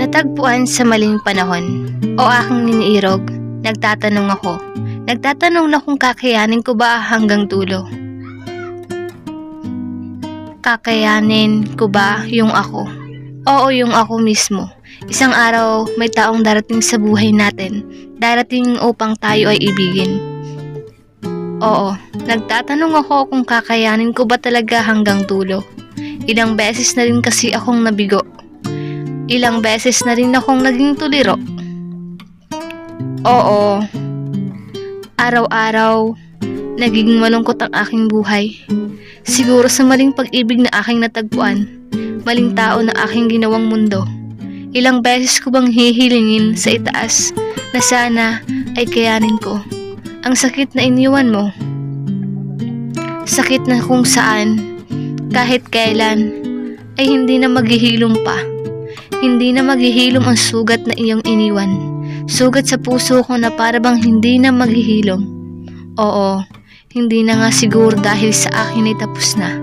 Natagpuan sa maling panahon o aking niniirog, nagtatanong ako. Nagtatanong na kung kakayanin ko ba hanggang dulo. Kakayanin ko ba yung ako? Oo, yung ako mismo. Isang araw, may taong darating sa buhay natin. Darating upang tayo ay ibigin. Oo, nagtatanong ako kung kakayanin ko ba talaga hanggang dulo. Ilang beses na rin kasi akong nabigo. Ilang beses na rin akong naging tuliro. Oo, araw-araw, naging malungkot ang aking buhay. Siguro sa maling pag-ibig na aking natagpuan, maling tao na aking ginawang mundo. Ilang beses ko bang hihilingin sa itaas na sana ay kayanin ko. Ang sakit na iniwan mo. Sakit na kung saan, kahit kailan, ay hindi na maghihilom pa. Hindi na maghihilom ang sugat na iyong iniwan. Sugat sa puso ko na para bang hindi na maghihilom. Oo, hindi na nga siguro dahil sa akin ay tapos na.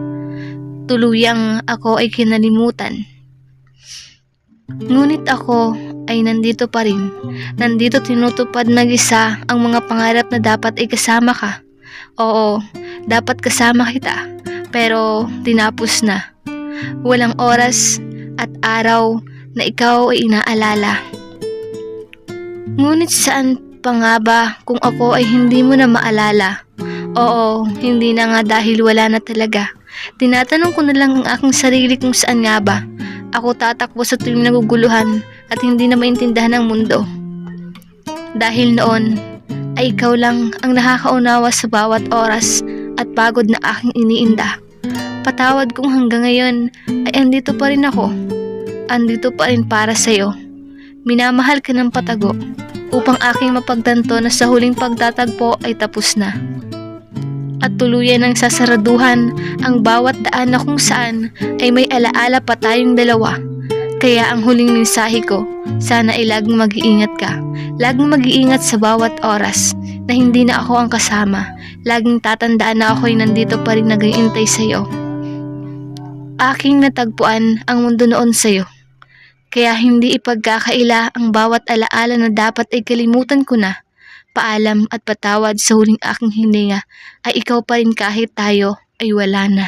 Tuluyang ako ay kinalimutan. Ngunit ako ay nandito pa rin. Nandito tinutupad mag-isa ang mga pangarap na dapat ay kasama ka. Oo, dapat kasama kita. Pero tinapos na. Walang oras at araw na ikaw ay inaalala. Ngunit saan pa nga ba kung ako ay hindi mo na maalala? Oo, hindi na nga dahil wala na talaga. Tinatanong ko na lang ang aking sarili kung saan nga ba. Ako tatakbo sa tuwing naguguluhan at hindi na maintindihan ng mundo. Dahil noon, ay ikaw lang ang nakakaunawa sa bawat oras at pagod na aking iniinda. Patawad kung hanggang ngayon ay andito pa rin ako. Andito pa rin para sa'yo. Minamahal ka ng patago upang aking mapagtanto na sa huling pagtatagpo ay tapos na. At tuluyan ng sasaraduhan ang bawat daan na kung saan ay may alaala pa tayong dalawa. Kaya ang huling mensahe ko, sana ay laging mag-iingat ka. Laging mag-iingat sa bawat oras na hindi na ako ang kasama. Laging tatandaan na ako'y nandito pa rin nag-iintay sa'yo. Aking natagpuan ang mundo noon sa'yo. Kaya hindi ipagkakaila ang bawat alaala na dapat ay kalimutan ko na. Paalam at patawad sa huling aking hininga ay ikaw pa rin kahit tayo ay wala na.